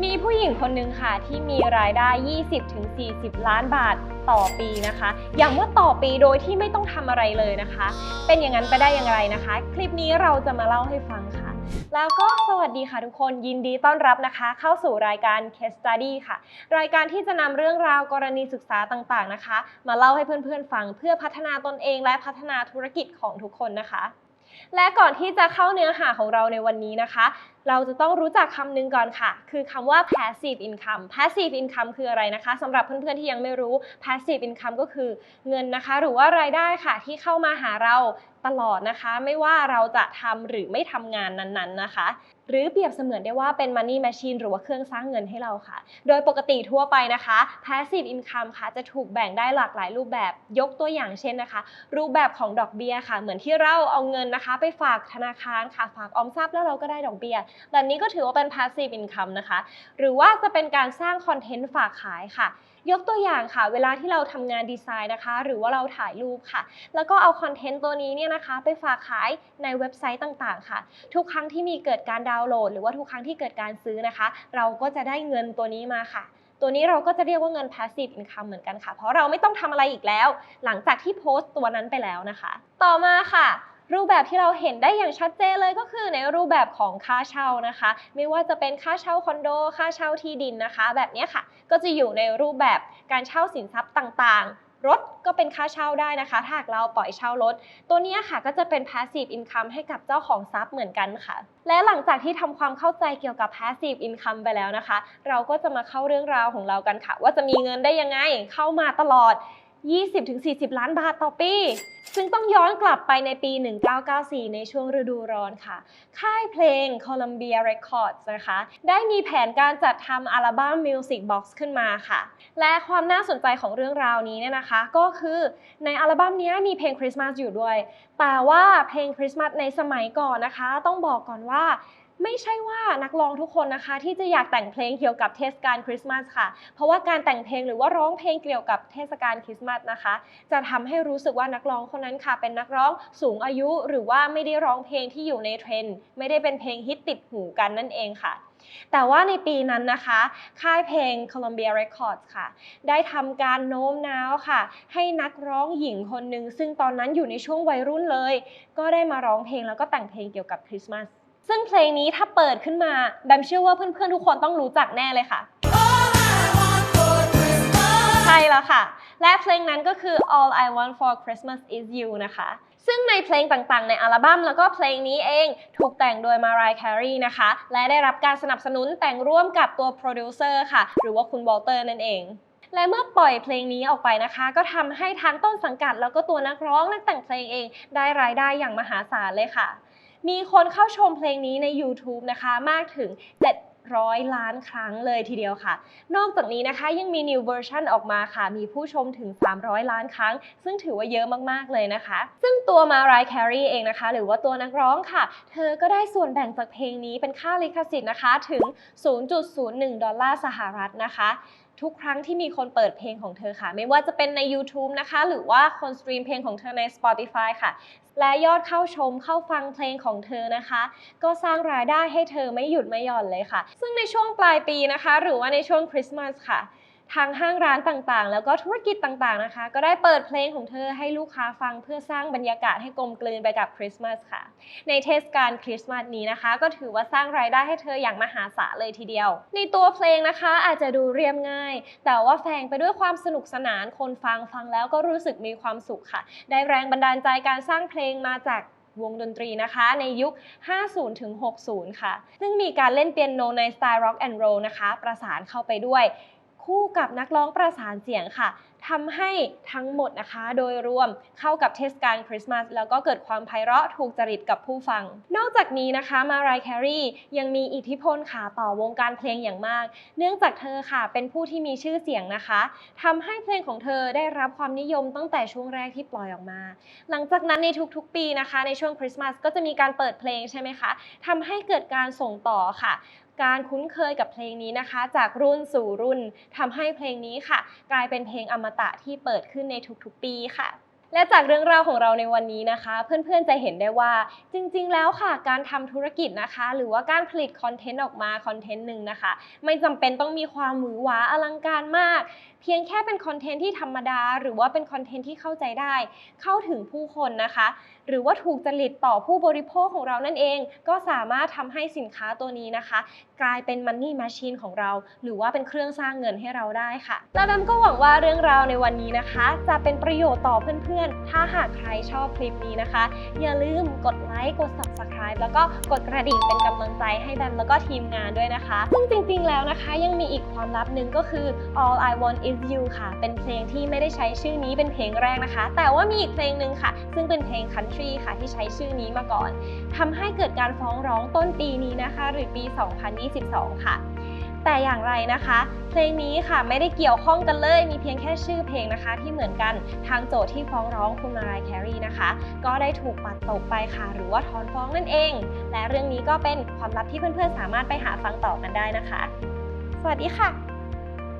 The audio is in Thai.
มีผู้หญิงคนหนึ่งค่ะที่มีรายได้ 20-40 ล้านบาทต่อปีนะคะ อย้ำว่าต่อปีโดยที่ไม่ต้องทำอะไรเลยนะคะ เป็นอย่างนั้นไปได้อย่างไรนะคะ คลิปนี้เราจะมาเล่าให้ฟังค่ะ แล้วก็สวัสดีค่ะทุกคนยินดีต้อนรับนะคะ เข้าสู่รายการ Case Study ค่ะ รายการที่จะนำเรื่องราวกรณีศึกษาต่างๆนะคะ มาเล่าให้เพื่อนๆฟังเพื่อพัฒนาตนเองและพัฒนาธุรกิจของทุกคนนะคะและก่อนที่จะเข้าเนื้อหาของเราในวันนี้นะคะเราจะต้องรู้จักคำหนึ่งก่อนค่ะ คือคำว่า passive income passive income คืออะไรนะคะสำหรับเพื่อนๆที่ยังไม่รู้ passive income ก็คือเงินนะคะ หรือว่ารายได้ค่ะที่เข้ามาหาเราตลอดนะคะ ไม่ว่าเราจะทำหรือไม่ทำงานนั้นๆนะคะ หรือเปรียบเสมือนได้ว่าเป็น money machine หรือว่าเครื่องสร้างเงินให้เราค่ะ โดยปกติทั่วไปนะคะ passive income ค่ะจะถูกแบ่งได้หลากหลายรูปแบบยกตัวอย่างเช่นนะคะ รูปแบบของดอกเบี้ยค่ะ เหมือนที่เราเอาเงินนะคะ ไปฝากธนาคารค่ะฝากออมทรัพย์แล้วเราก็ได้ดอกเบี้ยแบบนี้ก็ถือว่าเป็น passive income นะคะ หรือว่าจะเป็นการสร้างคอนเทนต์ฝากขายค่ะ ยกตัวอย่างค่ะ เวลาที่เราทำงานดีไซน์นะคะ หรือว่าเราถ่ายรูปค่ะ แล้วก็เอาคอนเทนต์ตัวนี้เนี่ยนะคะ ไปฝากขายในเว็บไซต์ต่างๆ ค่ะ ทุกครั้งที่มีเกิดการดาวน์โหลด หรือว่าทุกครั้งที่เกิดการซื้อนะคะ เราก็จะได้เงินตัวนี้มาค่ะตัวนี้เราก็จะเรียกว่าเงิน passive income เหมือนกันค่ะ เพราะเราไม่ต้องทำอะไรอีกแล้ว หลังจากที่โพสต์ตัวนั้นไปแล้วนะคะ ต่อมาค่ะ รูปแบบที่เราเห็นได้อย่างชัดเจนเลยก็คือในรูปแบบของค่าเช่านะคะ ไม่ว่าจะเป็นค่าเช่าคอนโด ค่าเช่าที่ดินนะคะ แบบนี้ค่ะ ก็จะอยู่ในรูปแบบการเช่าสินทรัพย์ต่างๆรถก็เป็นค่าเช่าได้นะคะ ถ้าหากเราปล่อยเช่ารถ ตัวนี้ค่ะก็จะเป็น passive income ให้กับเจ้าของทรัพย์เหมือนกันค่ะ และหลังจากที่ทำความเข้าใจเกี่ยวกับ passive income ไปแล้วนะคะ เราก็จะมาเข้าเรื่องราวของเรากันค่ะ ว่าจะมีเงินได้ยังไงเข้ามาตลอด 20-40 ล้านบาทต่อปี ซึ่งต้องย้อนกลับไปในปี 1994 ในช่วงฤดูร้อนค่ะ ค่ายเพลง Columbia Records นะคะ ได้มีแผนการจัดทำอัลบั้ม Music Box ขึ้นมาค่ะ และความน่าสนใจของเรื่องราวนี้เนี่ยนะคะ ก็คือในอัลบั้มนี้มีเพลงคริสต์มาสอยู่ด้วย แต่ว่าเพลงคริสต์มาสในสมัยก่อนนะคะ ต้องบอกก่อนว่า ไม่ใช่ว่านักร้องทุกคนนะคะ ที่จะอยากแต่งเพลงเกี่ยวกับเทศกาลคริสต์มาสค่ะ เพราะว่าการแต่งเพลงหรือว่าร้องเพลงเกี่ยวกับเทศกาลคริสต์มาสนะคะ จะทำให้รู้สึกว่านักร้องคนนั้นค่ะ เป็นนักร้องสูงอายุหรือว่าไม่ได้ร้องเพลงที่อยู่ในเทรนด์ไม่ได้เป็นเพลงฮิตติดหูกันนั่นเองค่ะแต่ว่าในปีนั้นนะคะ ค่ายเพลง Columbia Records ค่ะ ได้ทำการโน้มน้าวค่ะ ให้นักร้องหญิงคนหนึ่งซึ่งตอนนั้นอยู่ในช่วงวัยรุ่นเลย ก็ได้มาร้องเพลงแล้วก็แต่งเพลงเกี่ยวกับคริสต์มาส ซึ่งเพลงนี้ถ้าเปิดขึ้นมาแบมเชื่อว่าเพื่อนๆทุกคนต้องรู้จักแน่เลยค่ะ ใช่แล้วค่ะ และเพลงนั้นก็คือ All I Want for Christmas Is You นะคะ ซึ่งในเพลงต่างๆ ในอัลบั้มแล้วก็เพลงนี้เองถูกแต่งโดย Mariah Carey นะคะ และได้รับการสนับสนุนแต่งร่วมกับตัวโปรดิวเซอร์ค่ะ หรือว่าคุณวอลเตอร์นั่นเองและเมื่อปล่อยเพลงนี้ออกไปนะคะ ก็ทำให้ทั้งต้นสังกัดแล้วก็ตัวนักร้องนักแต่งเพลงเอง ได้รายได้อย่างมหาศาลเลยค่ะ มีคนเข้าชมเพลงนี้ใน YouTube นะคะมากถึง 700 ล้านครั้งเลยทีเดียวค่ะ นอกจากนี้นะคะยังมี new version ออกมาค่ะ มีผู้ชมถึง 300 ล้านครั้ง ซึ่งถือว่าเยอะมากๆเลยนะคะ ซึ่งตัวมารายแครีเองนะคะ หรือว่าตัวนักร้องค่ะ เธอก็ได้ส่วนแบ่งจากเพลงนี้เป็นค่าลิขสิทธิ์นะคะถึง 0.01 ดอลลาร์สหรัฐนะคะ ทุกครั้งที่มีคนเปิดเพลงของเธอค่ะ ไม่ว่าจะเป็นใน YouTube นะคะ หรือว่าคนสตรีมเพลงของเธอใน Spotify ค่ะ และยอดเข้าชมเข้าฟังเพลงของเธอนะคะ ก็สร้างรายได้ให้เธอไม่หยุดไม่หย่อนเลยค่ะ ซึ่งในช่วงปลายปีนะคะ หรือว่าในช่วงคริสต์มาสค่ะ ทางห้างร้านต่างๆ แล้วก็ธุรกิจต่างๆนะคะ ก็ได้เปิดเพลงของเธอให้ลูกค้าฟังเพื่อสร้างบรรยากาศให้กลมกลืนไปกับคริสต์มาสค่ะ ในเทศกาลคริสต์มาสนี้นะคะ ก็ถือว่าสร้างรายได้ให้เธออย่างมหาศาลเลยทีเดียว ในตัวเพลงนะคะอาจจะดูเรียบง่าย แต่ว่าแฝงไปด้วยความสนุกสนานคนฟังฟังแล้วก็รู้สึกมีความสุขค่ะ ได้แรงบันดาลใจการสร้างเพลงมาจากวงดนตรีนะคะในยุค 50 ถึง 60 ค่ะ ซึ่งมีการเล่นเปียโนในสไตล์ rock and roll นะคะ ประสานเข้าไปด้วย คู่กับนักร้องประสานเสียงค่ะ ทำให้ทั้งหมดนะคะ โดยรวมเข้ากับเทศกาลคริสต์มาสแล้วก็เกิดความไพเราะถูกจริตกับผู้ฟัง นอกจากนี้นะคะมารายแครียังมีอิทธิพลค่ะต่อวงการเพลงอย่างมาก เนื่องจากเธอค่ะเป็นผู้ที่มีชื่อเสียงนะคะทำให้เพลงของเธอได้รับความนิยมตั้งแต่ช่วงแรกที่ปล่อยออกมา หลังจากนั้นในทุกๆ ปีนะคะ ในช่วงคริสต์มาสก็จะมีการเปิดเพลงใช่ไหมคะทำให้เกิดการส่งต่อค่ะการคุ้นเคยกับเพลงนี้นะคะ จากรุ่นสู่รุ่นทำให้เพลงนี้ค่ะ กลายเป็นเพลงอมตะที่เปิดขึ้นในทุกๆ ปีค่ะ และจากเรื่องราวของเราในวันนี้นะคะ เพื่อนๆจะเห็นได้ว่าจริงๆ แล้วค่ะ การทำธุรกิจนะคะ หรือว่าการผลิตคอนเทนต์ออกมาคอนเทนต์หนึ่งนะคะ ไม่จำเป็นต้องมีความหวือหวาอลังการมาก เพียงแค่เป็นคอนเทนต์ที่ธรรมดา หรือว่าเป็นคอนเทนต์ที่เข้าใจได้ เข้าถึงผู้คนนะคะ หรือว่าถูกจริตต่อผู้บริโภคของเรานั่นเอง ก็สามารถทำให้สินค้าตัวนี้นะคะ กลายเป็น Money Machine ของเรา หรือว่าเป็นเครื่องสร้างเงินให้เราได้ค่ะและแบมก็หวังว่าเรื่องราวในวันนี้นะคะ จะเป็นประโยชน์ต่อเพื่อนๆ ถ้าหากใครชอบคลิปนี้นะคะ อย่าลืมกดไลค์กด Subscribe แล้วก็กดกระดิ่งเป็นกำลังใจให้แบมแล้วก็ทีมงานด้วยนะคะ ซึ่งจริงๆแล้วนะคะ ยังมีอีกความลับหนึ่งก็คือ All I Want Is You ค่ะ เป็นเพลงที่ไม่ได้ใช้ชื่อนี้เป็นเพลงแรกนะคะ แต่ว่ามีอีกเพลงหนึ่งค่ะ ซึ่งเป็นเพลง Country ค่ะที่ใช้ชื่อนี้มาก่อนทำให้เกิดการฟ้องร้องต้นปีนี้นะคะ หรือปี 2022 ค่ะแต่อย่างไรนะคะ เพลงนี้ค่ะไม่ได้เกี่ยวข้องกันเลย มีเพียงแค่ชื่อเพลงนะคะ ที่เหมือนกันทางโจทย์ที่ฟ้องร้องคุณมารายแครีนะคะ ก็ได้ถูกปัดตกไปค่ะ หรือว่าถอนฟ้องนั่นเอง และเรื่องนี้ก็เป็นความลับที่เพื่อนๆสามารถไปหาฟังต่อกันได้นะคะ สวัสดีค่ะ